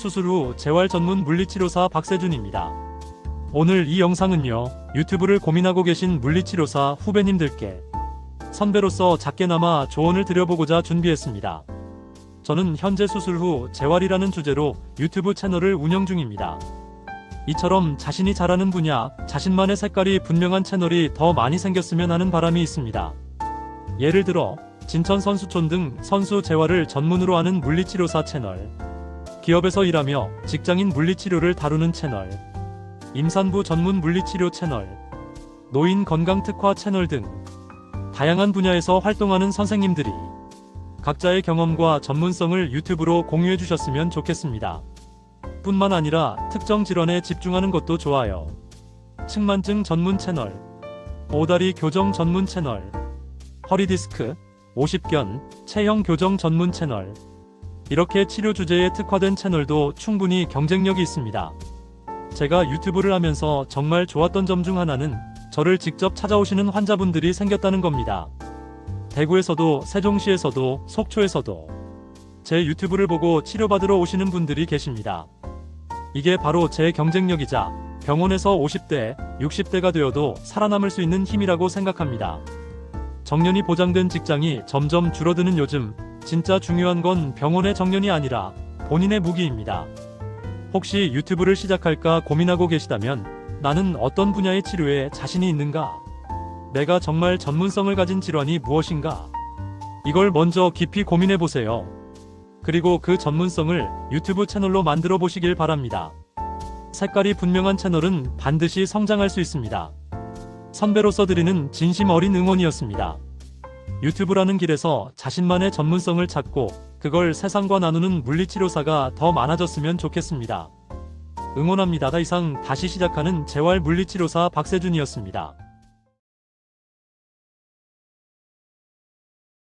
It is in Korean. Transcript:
수술 후 재활 전문 물리치료사 박세준입니다. 오늘 이 영상은요, 유튜브를 고민하고 계신 물리치료사 후배님들께 선배로서 작게나마 조언을 드려보고자 준비했습니다. 저는 현재 수술 후 재활이라는 주제로 유튜브 채널을 운영 중입니다. 이처럼 자신이 잘하는 분야, 자신만의 색깔이 분명한 채널이 더 많이 생겼으면 하는 바람이 있습니다. 예를 들어, 진천 선수촌 등 선수 재활을 전문으로 하는 물리치료사 채널, 기업에서 일하며 직장인 물리치료를 다루는 채널, 임산부 전문 물리치료 채널, 노인 건강 특화 채널 등 다양한 분야에서 활동하는 선생님들이 각자의 경험과 전문성을 유튜브로 공유해 주셨으면 좋겠습니다. 뿐만 아니라 특정 질환에 집중하는 것도 좋아요. 측만증 전문 채널, 오다리 교정 전문 채널, 허리 디스크, 50견, 체형 교정 전문 채널. 이렇게 치료 주제에 특화된 채널도 충분히 경쟁력이 있습니다. 제가 유튜브를 하면서 정말 좋았던 점 중 하나는 저를 직접 찾아오시는 환자분들이 생겼다는 겁니다. 대구에서도 세종시에서도 속초에서도 제 유튜브를 보고 치료받으러 오시는 분들이 계십니다. 이게 바로 제 경쟁력이자 병원에서 50대, 60대가 되어도 살아남을 수 있는 힘이라고 생각합니다. 정년이 보장된 직장이 점점 줄어드는 요즘 진짜 중요한 건 병원의 정년이 아니라 본인의 무기입니다. 혹시 유튜브를 시작할까 고민하고 계시다면 나는 어떤 분야의 치료에 자신이 있는가? 내가 정말 전문성을 가진 질환이 무엇인가? 이걸 먼저 깊이 고민해 보세요. 그리고 그 전문성을 유튜브 채널로 만들어 보시길 바랍니다. 색깔이 분명한 채널은 반드시 성장할 수 있습니다. 선배로서 드리는 진심 어린 응원이었습니다. 유튜브라는 길에서 자신만의 전문성을 찾고 그걸 세상과 나누는 물리치료사가 더 많아졌으면 좋겠습니다. 응원합니다. 다 이상 다시 시작하는 재활 물리치료사 박세준이었습니다.